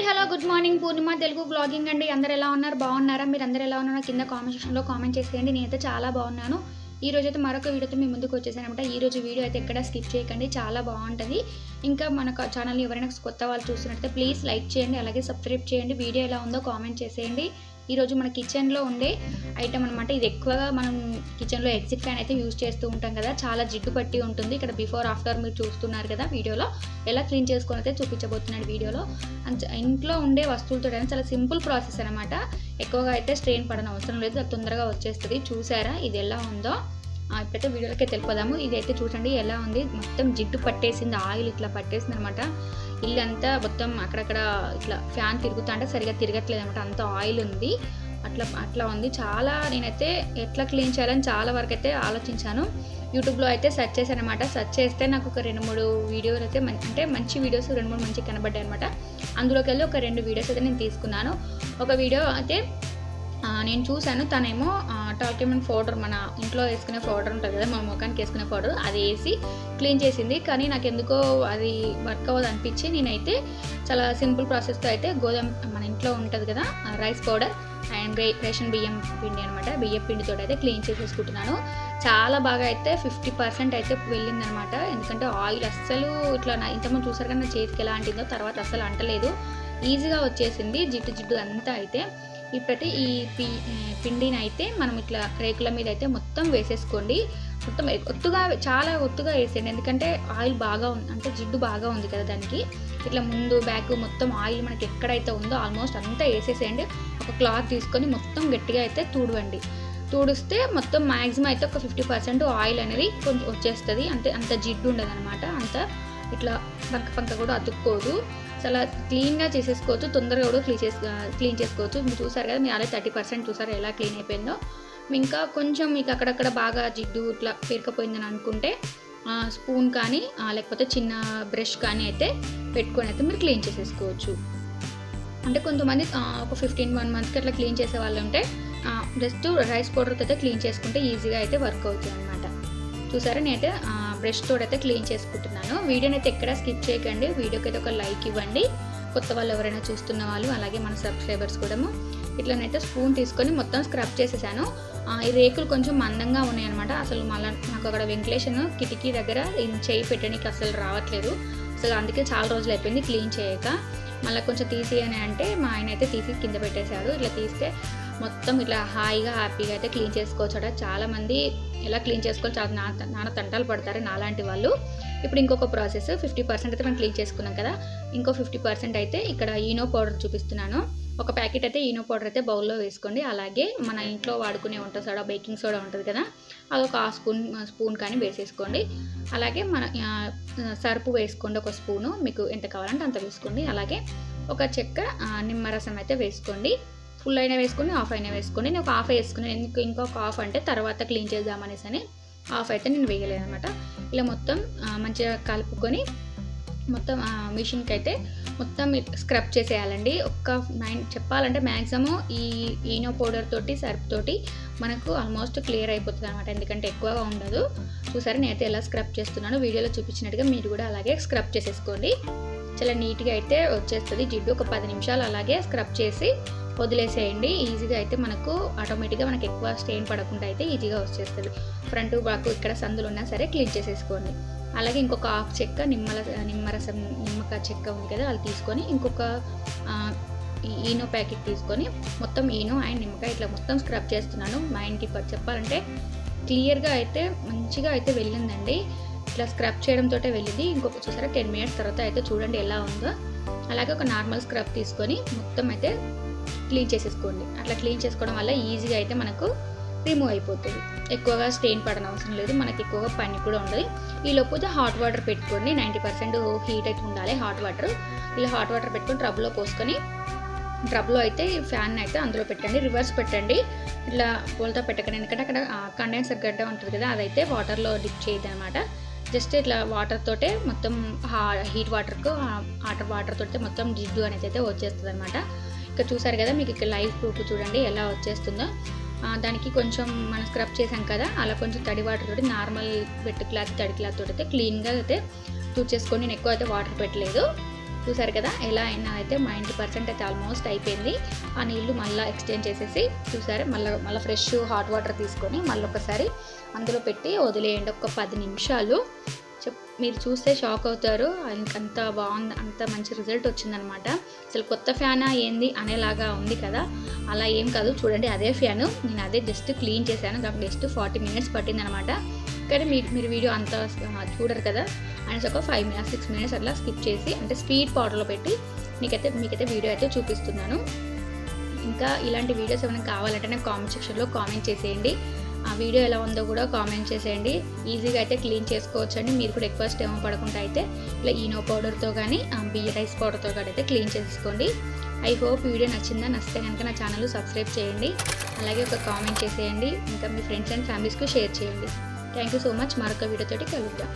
Hi hello good morning. Purnima Telugu vlogging అండి. అందరు ఎలా ఉన్నారు? బాగున్నారా? మీరు అందరు ఎలా ఉన్నారో? కింద కామెంట్ సెక్షన్లో కామెంట్ చేసేయండి. నేనైతే చాలా బాగున్నాను. ఈ రోజు అయితే మరొక వీడియోతో మీ ముందుకు వచ్చేసానమాట ఈ రోజు వీడియో అయితే ఎక్కడ స్కిప్ చేయకండి. చాలా బాగుంటుంది. ఇంకా మన ఛానల్ ఎవరైనా కొత్త వాళ్ళు చూస్తున్నట్టయితే ప్లీజ్ లైక్ చేయండి. అలాగే సబ్స్క్రైబ్ చేయండి. వీడియో ఎలా ఉందో కామెంట్ చేసేయండి. ఈరోజు మన కిచెన్లో ఉండే ఐటమ్ అనమాట ఇది ఎక్కువగా మనం కిచెన్లో ఎగ్జిట్ ఫ్యాన్ అయితే యూజ్ చేస్తూ ఉంటాం కదా. చాలా జిడ్డు పట్టి ఉంటుంది. ఇక్కడ బిఫోర్ ఆఫ్టర్ మీరు చూస్తున్నారు కదా వీడియోలో. ఎలా క్లీన్ చేసుకొని అయితే చూపించబోతున్నాడు వీడియోలో. ఇంట్లో ఉండే వస్తువులతో చాలా సింపుల్ ప్రాసెస్ అనమాట ఎక్కువగా అయితే స్ట్రెయిన్ పడన అవసరం లేదు. తొందరగా వచ్చేస్తుంది. చూసారా? ఇది ఎలా ఉందో? ఇప్పుడైతే వీడియోలకి తెలిపోదాము ఇది అయితే చూడండి ఎలా ఉంది. మొత్తం జిడ్డు పట్టేసింది ఆయిల్ ఇట్లా పట్టేసింది అనమాట ఇల్లు అంతా మొత్తం అక్కడక్కడ ఇట్లా ఫ్యాన్ తిరుగుతుంటే సరిగా తిరగట్లేదు అనమాట అంత ఆయిల్ ఉంది. అట్లా అట్లా ఉంది. చాలా నేనైతే ఎట్లా క్లీన్ చేయాలని చాలా వరకు అయితే ఆలోచించాను. యూట్యూబ్లో అయితే సెర్చ్ చేశాను అనమాట సెర్చ్ చేస్తే నాకు ఒక రెండు మూడు వీడియోలు అయితే అంటే మంచి వీడియోస్ రెండు మూడు మంచి కనబడ్డాయి అనమాట అందులోకి వెళ్ళి ఒక రెండు వీడియోస్ అయితే నేను తీసుకున్నాను. ఒక వీడియో అయితే నేను చూశాను. తనేమో డాక్యుమెంట్ పౌడర్ మన ఇంట్లో వేసుకునే పౌడర్ ఉంటుంది కదా మన ముఖానికి వేసుకునే పౌడర్ అది వేసి క్లీన్ చేసింది. కానీ నాకు ఎందుకో అది వర్క్ అవ్వదు అనిపించి నేనైతే చాలా సింపుల్ ప్రాసెస్తో అయితే గోధుమ మన ఇంట్లో ఉంటుంది కదా రైస్ పౌడర్ అండ్ రే రేషన్ బియ్యం పిండి అనమాట బియ్యం పిండితో అయితే క్లీన్ చేసేసుకుంటున్నాను. చాలా బాగా అయితే ఫిఫ్టీ పర్సెంట్ అయితే వెళ్ళిందనమాట ఎందుకంటే ఆయిల్ అస్సలు ఇట్లా నా ఇంతకుముందు చూసారు కానీ నా చేతికి ఎలా అంటిందో తర్వాత అస్సలు అంటలేదు. ఈజీగా వచ్చేసింది జిడ్డు జిడ్డు అంతా అయితే. ఇప్పుడైతే ఈ పి పిండిని అయితే మనం ఇట్లా రేకుల మీద అయితే మొత్తం వేసేసుకోండి. మొత్తం ఒత్తుగా చాలా ఒత్తుగా వేసేయండి. ఎందుకంటే ఆయిల్ బాగా ఉంది అంటే జిడ్డు బాగా ఉంది కదా దానికి. ఇట్లా ముందు బ్యాక్ మొత్తం ఆయిల్ మనకి ఎక్కడైతే ఉందో ఆల్మోస్ట్ అంతా వేసేసేయండి. ఒక క్లాత్ తీసుకొని మొత్తం గట్టిగా అయితే తూడవండి. తుడిస్తే మొత్తం మ్యాక్సిమం అయితే ఒక ఫిఫ్టీ పర్సెంట్ ఆయిల్ అనేది కొంచెం వచ్చేస్తుంది. అంతే అంత జిడ్డు ఉండదు అనమాట అంత ఇట్లా పంక పంక కూడా అతుక్కోదు. చాలా క్లీన్గా చేసేసుకోవచ్చు. తొందరగా కూడా క్లీన్ చేసు క్లీన్ చేసుకోవచ్చు. మీరు చూసారు కదా మీరు ఆల్రెడీ థర్టీ పర్సెంట్ చూసారు ఎలా క్లీన్ అయిపోయిందో. ఇంకా కొంచెం మీకు అక్కడక్కడ బాగా జిడ్డు ఇట్లా పేరుకపోయిందని అనుకుంటే స్పూన్ కానీ లేకపోతే చిన్న బ్రష్ కానీ అయితే పెట్టుకొని అయితే మీరు క్లీన్ చేసేసుకోవచ్చు. అంటే కొంతమంది ఒక ఫిఫ్టీన్ వన్ మంత్కి అట్లా క్లీన్ చేసే వాళ్ళు ఉంటే జస్ట్ రైస్ పౌడర్తో అయితే క్లీన్ చేసుకుంటే ఈజీగా అయితే వర్క్ అవుతుంది అనమాట చూసారా నేనైతే బ్రష్ తోడైతే అయితే క్లీన్ చేసుకుంటున్నాను. వీడియోని అయితే ఎక్కడ స్కిప్ చేయకండి. వీడియోకి అయితే ఒక లైక్ ఇవ్వండి. కొత్త వాళ్ళు ఎవరైనా చూస్తున్న వాళ్ళు అలాగే మన సబ్స్క్రైబర్స్ కూడా ఇట్లనైతే స్పూన్ తీసుకొని మొత్తం స్క్రబ్ చేసేసాను. ఈ రేకులు కొంచెం మందంగా ఉన్నాయన్నమాట. అసలు మళ్ళీ నాకు అక్కడ వెంటిలేషన్ కిటికీ దగ్గర చేయి పెట్టడానికి అసలు రావట్లేదు. అసలు అందుకే చాలా రోజులు అయిపోయింది క్లీన్ చేయక. మళ్ళీ కొంచెం తీసేయని అంటే మా ఆయన అయితే తీసి కింద పెట్టేశాడు ఇట్లా తీస్తే మొత్తం ఇట్లా హాయిగా హ్యాపీగా అయితే క్లీన్ చేసుకోవచ్చు అట చాలామంది ఎలా క్లీన్ చేసుకోవాలి చాలా నాన్న నాన్న తంటాలు పడతారు నాలాంటి వాళ్ళు. ఇప్పుడు ఇంకొక ప్రాసెస్ ఫిఫ్టీ పర్సెంట్ అయితే మనం క్లీన్ చేసుకున్నాం కదా. ఇంకో ఫిఫ్టీ పర్సెంట్ అయితే ఇక్కడ ఈనో పౌడర్ చూపిస్తున్నాను. ఒక ప్యాకెట్ అయితే ఈనో పౌడర్ అయితే బౌల్లో వేసుకోండి. అలాగే మన ఇంట్లో వాడుకునే వంట సోడా బేకింగ్ సోడా ఉంటుంది కదా అది ఒక స్పూన్ స్పూన్ కానీ వేసేసుకోండి. అలాగే మన ఆ, సరుపు వేసుకోండి ఒక స్పూను. మీకు ఎంత కావాలంటే అంత వేసుకోండి. అలాగే ఒక చెక్క నిమ్మరసం అయితే వేసుకోండి. ఫుల్ అయినా వేసుకొని హాఫ్ అయినా వేసుకోండి నేను ఒక హాఫ్ వేసుకున్నాను ఎందుకు ఇంకొక హాఫ్ అంటే తర్వాత క్లీన్ చేద్దామనేసి అని హాఫ్ అయితే నేను వేయలేదు అనమాట. ఇలా మొత్తం మంచిగా కలుపుకొని మొత్తం మిషన్కి అయితే మొత్తం స్క్రబ్ చేసేయాలండి. ఒక్క నైన్ చెప్పాలంటే మ్యాక్సిమం ఈ ఈనో పౌడర్ తోటి సర్ఫ్ తోటి మనకు ఆల్మోస్ట్ క్లియర్ అయిపోతుంది అనమాట. ఎందుకంటే ఎక్కువగా ఉండదు. చూసారా నేనైతే ఎలా స్క్రబ్ చేస్తున్నాను వీడియోలో చూపించినట్టుగా మీరు కూడా అలాగే స్క్రబ్ చేసేసుకోండి. చాలా నీట్గా అయితే వచ్చేస్తుంది. జిడ్డు ఒక పది నిమిషాలు అలాగే స్క్రబ్ చేసి వదిలేసేయండి. ఈజీగా అయితే మనకు ఆటోమేటిక్గా మనకు ఎక్కువ స్టెయిన్ పడకుండా అయితే ఈజీగా వచ్చేస్తుంది. ఫ్రంట్ బ్యాక్ ఇక్కడ సందులు ఉన్నా సరే క్లీన్ చేసేసుకోండి. అలాగే ఇంకొక హాఫ్ చెక్క నిమ్మల నిమ్మరసం నిమ్మకాయ చెక్క ఉంది కదా అది తీసుకొని ఇంకొక ఈనో ప్యాకెట్ తీసుకొని మొత్తం ఈనో అండ్ నిమ్మకాయ ఇట్లా మొత్తం స్క్రబ్ చేస్తున్నాను. మా ఇంటి చెప్పాలంటే క్లియర్గా అయితే మంచిగా అయితే వెళ్ళిందండి. ఇట్లా స్క్రబ్ చేయడంతో వెళ్ళింది. ఇంకొక చూసారా టెన్ మినిట్స్ తర్వాత అయితే చూడండి ఎలా ఉందో. అలాగే ఒక నార్మల్ స్క్రబ్ తీసుకొని మొత్తం అయితే క్లీన్ చేసేసుకోండి. అట్లా క్లీన్ చేసుకోవడం వల్ల ఈజీగా అయితే మనకు రిమూవ్ అయిపోతుంది. ఎక్కువగా స్టెయిన్ పడన అవసరం లేదు. మనకి ఎక్కువగా పని కూడా ఉండదు. ఈ లోపు హాట్ వాటర్ పెట్టుకోండి. నైంటీ పర్సెంట్ హీట్ అయితే ఉండాలి. హాట్ వాటర్ ఇలా హాట్ వాటర్ పెట్టుకొని ట్రబ్లో పోసుకొని ట్రబ్లో అయితే ఫ్యాన్ అయితే అందులో పెట్టండి. రివర్స్ పెట్టండి. ఇట్లా పోల్తో పెట్టకండి. ఎందుకంటే అక్కడ కండెన్సర్ గడ్డ ఉంటుంది కదా అదైతే వాటర్లో డిప్ చేయదు అనమాట జస్ట్ ఇట్లా వాటర్ తోటే మొత్తం హీట్ వాటర్కు వాటర్ వాటర్ తోటే మొత్తం జిడ్డు అనేది అయితే వచ్చేస్తుంది అనమాట ఇక్కడ చూసారు కదా మీకు ఇక్కడ లైవ్ ప్రూఫ్ చూడండి ఎలా వచ్చేస్తుందో. దానికి కొంచెం మనం స్క్రబ్ చేసాం కదా అలా కొంచెం తడి వాటర్ తోటి నార్మల్ వెట్ క్లాత్ తడి క్లాత్ తోటి అయితే క్లీన్గా అయితే చేసుకొని నేను ఎక్కువ అయితే వాటర్ పెట్టలేదు. చూసారు కదా ఎలా అయినా అయితే నైంటీ పర్సెంట్ అయితే ఆల్మోస్ట్ అయిపోయింది. ఆ నీళ్ళు మళ్ళీ ఎక్స్చేంజ్ చేసేసి చూసారు మళ్ళీ మళ్ళీ ఫ్రెష్ హాట్ వాటర్ తీసుకొని మళ్ళీ ఒకసారి అందులో పెట్టి వదిలేయండి ఒక పది నిమిషాలు. మీరు చూస్తే షాక్ అవుతారు. అంత బాగుంది అంత మంచి రిజల్ట్ వచ్చిందనమాట. అసలు కొత్త ఫ్యానా ఏంది అనేలాగా ఉంది కదా. అలా ఏం కాదు చూడండి అదే ఫ్యాను. నేను అదే జస్ట్ క్లీన్ చేశాను నాకు జస్ట్ ఫార్టీ మినిట్స్ పట్టిందనమాట. కానీ మీరు మీరు వీడియో అంత చూడరు కదా. అండ్ ఒక ఫైవ్ మినిట్స్ సిక్స్ మినిట్స్ అట్లా స్కిప్ చేసి అంటే స్పీడ్ పౌడర్లో పెట్టి మీకైతే మీకైతే వీడియో అయితే చూపిస్తున్నాను. ఇంకా ఇలాంటి వీడియోస్ ఏమైనా కావాలంటే నాకు కామెంట్ సెక్షన్లో కామెంట్ చేసేయండి. ఆ వీడియో ఎలా ఉందో కూడా కామెంట్ చేసేయండి. ఈజీగా అయితే క్లీన్ చేసుకోవచ్చు అండి మీరు కూడా ఎక్కువ స్టెమ్ పడకుండా అయితే ఇలా ఈనో పౌడర్తో కానీ బియ్య రైస్ పౌడర్తో కానీ అయితే క్లీన్ చేసుకోండి ఐ హోప్ వీడియో నచ్చిందా? నచ్చితే కనుక నా ఛానల్ సబ్స్క్రైబ్ చేయండి. అలాగే ఒక కామెంట్ చేసేయండి. ఇంకా మీ ఫ్రెండ్స్ అండ్ ఫ్యామిలీస్కి షేర్ చేయండి. Thank you so much. మరొక వీడియోతోటి కలుద్దాం.